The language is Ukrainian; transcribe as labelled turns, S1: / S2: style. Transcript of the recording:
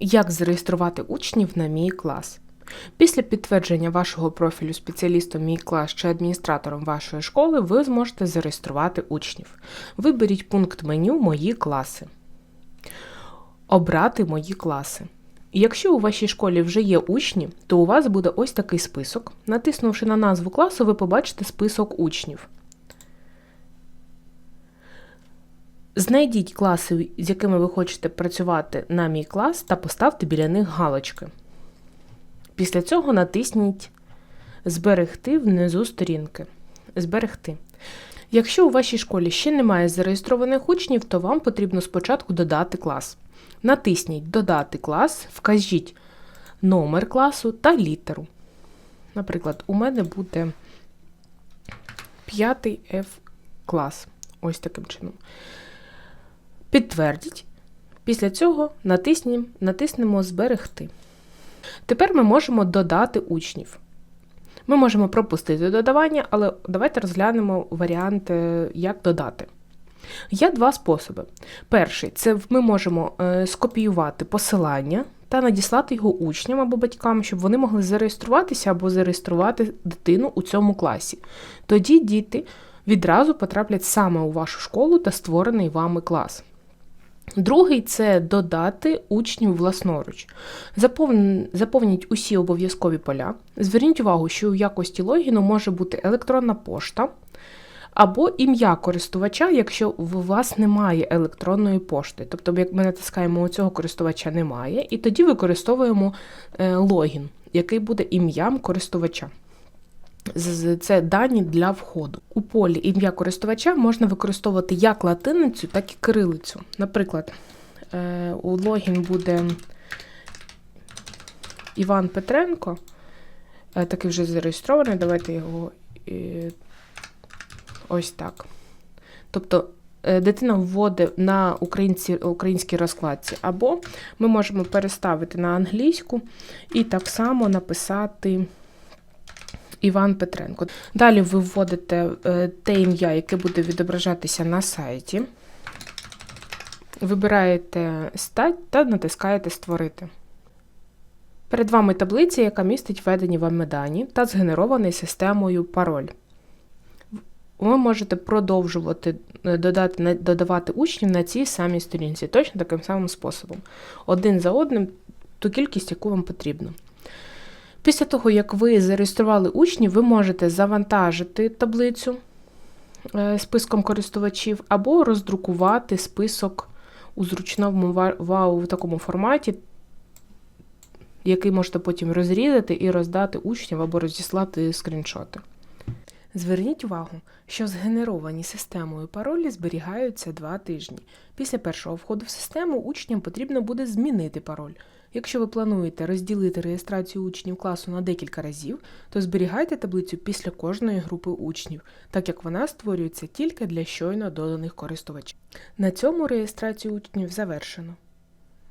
S1: Як зареєструвати учнів на мій клас? Після підтвердження вашого профілю спеціалістом мій клас чи адміністратором вашої школи ви зможете зареєструвати учнів. Виберіть пункт меню Мої класи. Обрати мої класи. Якщо у вашій школі вже є учні, то у вас буде ось такий список. Натиснувши на назву класу, ви побачите список учнів. Знайдіть класи, з якими ви хочете працювати на мій клас, та поставте біля них галочки. Після цього натисніть Зберегти внизу сторінки. Зберегти. Якщо у вашій школі ще немає зареєстрованих учнів, то вам потрібно спочатку додати клас. Натисніть Додати клас, вкажіть номер класу та літеру. Наприклад, у мене буде 5 F клас. Ось таким чином. Підтвердіть. Після цього натиснемо, натиснемо Зберегти. Тепер ми можемо додати учнів. Ми можемо пропустити додавання, але давайте розглянемо варіанти, як додати. Є два способи. Перший це ми можемо е, скопіювати посилання та надіслати його учням або батькам, щоб вони могли зареєструватися або зареєструвати дитину у цьому класі. Тоді діти відразу потраплять саме у вашу школу та створений вами клас. Другий це додати учнів власноруч. Заповніть усі обов'язкові поля. Зверніть увагу, що у якості логіну може бути електронна пошта або ім'я користувача, якщо у вас немає електронної пошти. Тобто, як ми натискаємо у цього користувача немає, і тоді використовуємо е, логін, який буде ім'ям користувача. Це дані для входу. У полі ім'я користувача можна використовувати як латиницю, так і кирилицю. Наприклад, е, у логін буде Іван Петренко, е, такий вже зареєстрований. Давайте його е, ось так. Тобто дитина вводить на українці, українській розкладці, або ми можемо переставити на англійську і так само написати. Іван Петренко. Далі ви вводите е, те ім'я, яке буде відображатися на сайті. Вибираєте стать та натискаєте Створити. Перед вами таблиця, яка містить введені вами дані та згенерований системою пароль. Ви можете продовжувати е, додати, додавати учнів на цій самій сторінці, точно таким самим способом. Один за одним ту кількість, яку вам потрібно. Після того, як ви зареєстрували учнів, ви можете завантажити таблицю е, списком користувачів або роздрукувати список у зручному вау в такому форматі, який можете потім розрізати і роздати учням або розіслати скріншоти. Зверніть увагу, що згенеровані системою паролі зберігаються два тижні. Після першого входу в систему учням потрібно буде змінити пароль. Якщо ви плануєте розділити реєстрацію учнів класу на декілька разів, то зберігайте таблицю після кожної групи учнів, так як вона створюється тільки для щойно доданих користувачів. На цьому реєстрацію учнів завершено.